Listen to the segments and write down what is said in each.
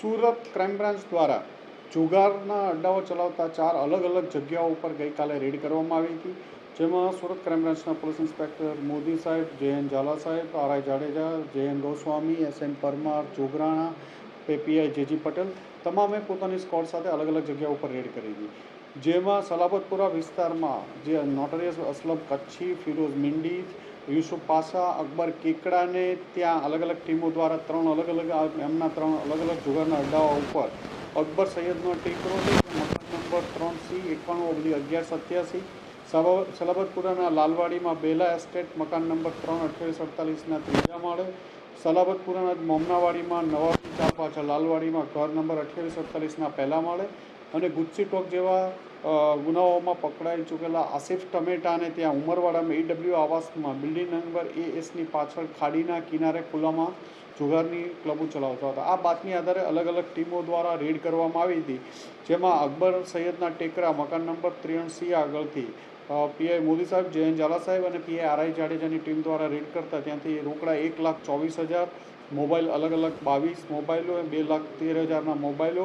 Surat crime branch દ્વારા જુગારના અડ્ડાઓ ચલાવતા ચાર અલગ અલગ જગ્યાઓ ઉપર ગઈકાલે રેડ કરવામાં આવી હતી. જેમાં સુરત ક્રાઇમ બ્રાન્ચના પોલીસ ઇન્સ્પેક્ટર મોદી સાહેબ, જે N Jhala saheb, R I Jadeja, જે N Goswami S N Parmar, Jograna PI JG Patel તમામે પોતાની સ્કોડ સાથે અલગ અલગ જગ્યા ઉપર રેડ કરી હતી. જેમાં સલાબતપુરા વિસ્તારમાં જે નોટરિયસ અસલમ કચ્છી, ફિરોઝ મિંડી યુસુફ પાસા, અકબર કેકડાને ત્યાં અલગ અલગ ટીમો દ્વારા ત્રણ અલગ અલગ, એમના ત્રણ અલગ અલગ જુગારના અડ્ડાઓ ઉપર અકબર સૈયદનો ટીકરો મકાન નંબર ત્રણ સી એકાણું ઓગણી અગિયાર સત્યાસી. સલાબતપુરાના લાલવાડીમાં બેલા એસ્ટેટ મકાન નંબર ત્રણ અઠ્યાવીસ અડતાલીસના ત્રીજા માળે. સલાબતપુરાના મોમનાવાડીમાં નવાબી ચાર પાછળ લાલવાડીમાં ઘર નંબર અઠ્યાવીસ અડતાલીસના પહેલા માળે. અને ગુજસી ટોક જેવા ગુનાઓમાં પકડાઈ ચૂકેલા આસિફ ટમેટાને ત્યાં ઉમરવાડામાં ઈડબ્લ્યુ આવાસમાં બિલ્ડિંગ નંબર એ એસની પાછળ ખાડીના કિનારે ખુલ્લામાં જુગારની ક્લબો ચલાવતા હતા. આ બાતમી આધારે અલગ અલગ ટીમો દ્વારા રેડ કરવામાં આવી હતી, જેમાં અકબર સૈયદના ટેકરા, મકાન નંબર ત્રેણસી આગળથી પીઆઈ મોદી સાહેબ, જયંત ઝાલા સાહેબ અને પીઆઈ આરઆઈ જાડેજાની ટીમ દ્વારા રેડ કરતા. ત્યાંથી રોકડા એક લાખ ચોવીસ હજાર, મોબાઈલ અલગ અલગ બાવીસ મોબાઈલો બે લાખ તેર હજારના મોબાઈલો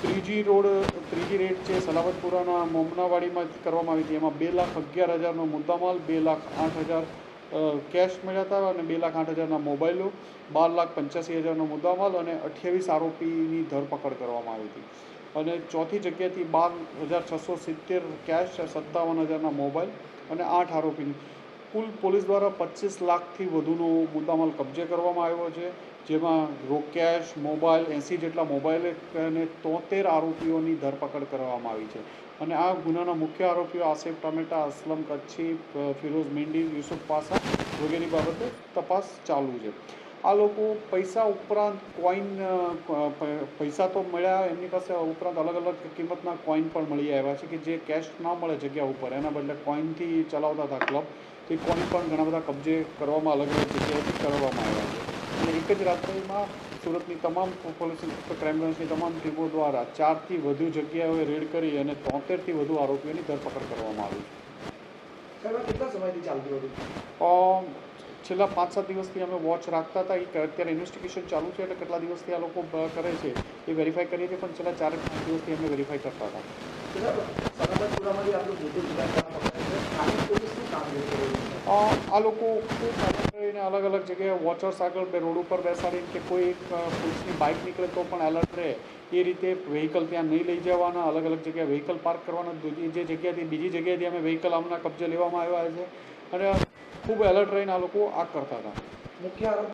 ત્રીજી રોડ, ત્રીજી રેડ છે સલામતપુરાના મોમનાવાડીમાં કરવામાં આવી હતી. એમાં બે લાખ અગિયાર હજારનો મુદ્દામાલ, બે લાખ આઠ હજાર કેશ મળ્યા હતા અને બે લાખ આઠ હજારના મોબાઈલો, બાર લાખ પંચ્યાસી હજારનો મુદ્દામાલ અને અઠ્યાવીસ આરોપીની ધરપકડ કરવામાં આવી હતી. અને ચોથી જગ્યાએથી બાર હજાર છસો સિત્તેર કેશ સત્તાવન હજારના મોબાઈલ અને આઠ આરોપીની કુલ પોલીસ દ્વારા પચીસ લાખથી વધુનો મુદ્દામાલ કબજે કરવામાં આવ્યો છે, જેમાં રો કેશ મોબાઈલ, એંસી જેટલા મોબાઈલ અને તોતેર આરોપીઓની ધરપકડ કરવામાં આવી છે. અને આ ગુનાના મુખ્ય આરોપીઓ આસિફ ટામેટા, અસલમ કચ્છી ફિરોઝ મિંડી, યુસુફ પાસા વગેરે બાબતે તપાસ ચાલુ છે. આ લોકો પૈસા ઉપરાંત કોઈન પૈસા તો મળ્યા એમની પાસે ઉપરાંત અલગ અલગ કિંમતના કોઈન પણ મળી આવ્યા છે કે જે કેશ ના મળે જગ્યા ઉપર. એના બદલે કોઈનથી ચલાવતા હતા ક્લબ તે કોઈન પણ ઘણા બધા કબજે કરવામાં અલગ અલગ જગ્યાએથી કરવામાં આવ્યા છે. અને એક જ રાત્રિમાં સુરતની તમામ પોલીસ ક્રાઇમ બ્રાન્ચની તમામ ટીમો દ્વારા ચારથી વધુ જગ્યાઓએ રેડ કરી અને તોતેરથી વધુ આરોપીઓની ધરપકડ કરવામાં આવી. સાહેબ કેટલા સમયથી ચાલતું હતું? છેલ્લા પાંચ સાત દિવસથી અમે વોચ રાખતા હતા. એ અત્યારે ઇન્વેસ્ટિગેશન ચાલુ છે એટલે કેટલા દિવસથી આ લોકો કરે છે એ વેરીફાઈ કરીએ છીએ પણ છેલ્લા ચાર પાંચ દિવસથી અમે વેરીફાઈ કરતા હતા. આ લોકો ખૂબ અલગ અલગ જગ્યાએ વોચર્સ આગળ બે રોડ ઉપર બેસાડીને કે કોઈ એક પોલીસની બાઇક નીકળે તો પણ એલર્ટ રહે. એ રીતે વ્હીકલ ત્યાં નહીં લઈ જવાના અલગ અલગ જગ્યાએ વ્હીકલ પાર્ક કરવાના જે જગ્યાથી બીજી જગ્યાએથી અમે વ્હીકલ આમના કબજે લેવામાં આવ્યા છે. અને ખૂબ એલર્ટ રહીને આ લોકો આ કરતા હતા. મુખ્ય